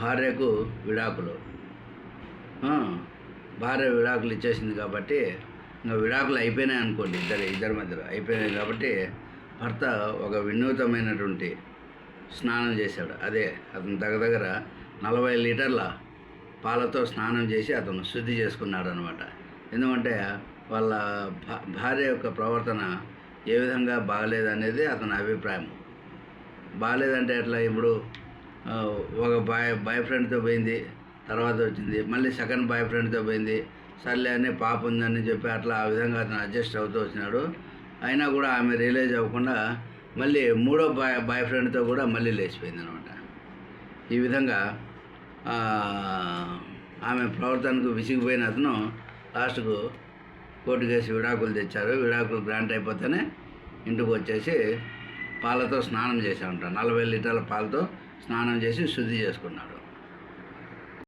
భార్యకు విడాకులు. భార్య విడాకులు ఇచ్చేసింది కాబట్టి ఇంకా విడాకులు అయిపోయినాయి అనుకోండి ఇద్దరు ఇద్దరి మధ్యలో అయిపోయినాయి కాబట్టి భర్త ఒక వినూతమైనటువంటి స్నానం చేశాడు. అదే అతను దగ్గర దగ్గర నలభై లీటర్ల పాలతో స్నానం చేసి అతను శుద్ధి చేసుకున్నాడు అనమాట ఎందుకంటే వాళ్ళ భార్య యొక్క ప్రవర్తన ఏ విధంగా బాగలేదనేది అతని అభిప్రాయం. బాగాలేదంటే ఎట్లా ఇప్పుడు? ఒక బాయ్ బాయ్ ఫ్రెండ్తో పోయింది తర్వాత వచ్చింది. మళ్ళీ సెకండ్ బాయ్ ఫ్రెండ్తో పోయింది. సర్లే అని పాప ఉందని చెప్పి అట్లా ఆ విధంగా అతను అడ్జస్ట్ అవుతూ వచ్చినాడు. అయినా కూడా ఆమె రియలైజ్ అవ్వకుండా మళ్ళీ మూడో బాయ్ బాయ్ ఫ్రెండ్తో కూడా మళ్ళీ లేచిపోయింది అనమాట ఈ విధంగా ఆమె ప్రవర్తనకు విసిగిపోయిన అతను లాస్ట్కు కోర్టు కేసు విడాకులు తెచ్చారు. విడాకులు గ్రాంట్ అయిపోతేనే ఇంటికి వచ్చేసి పాలతో స్నానం చేసి ఉంటాడు నలభై లీటర్ల పాలతో స్నానం చేసి శుద్ధి చేసుకున్నాడు.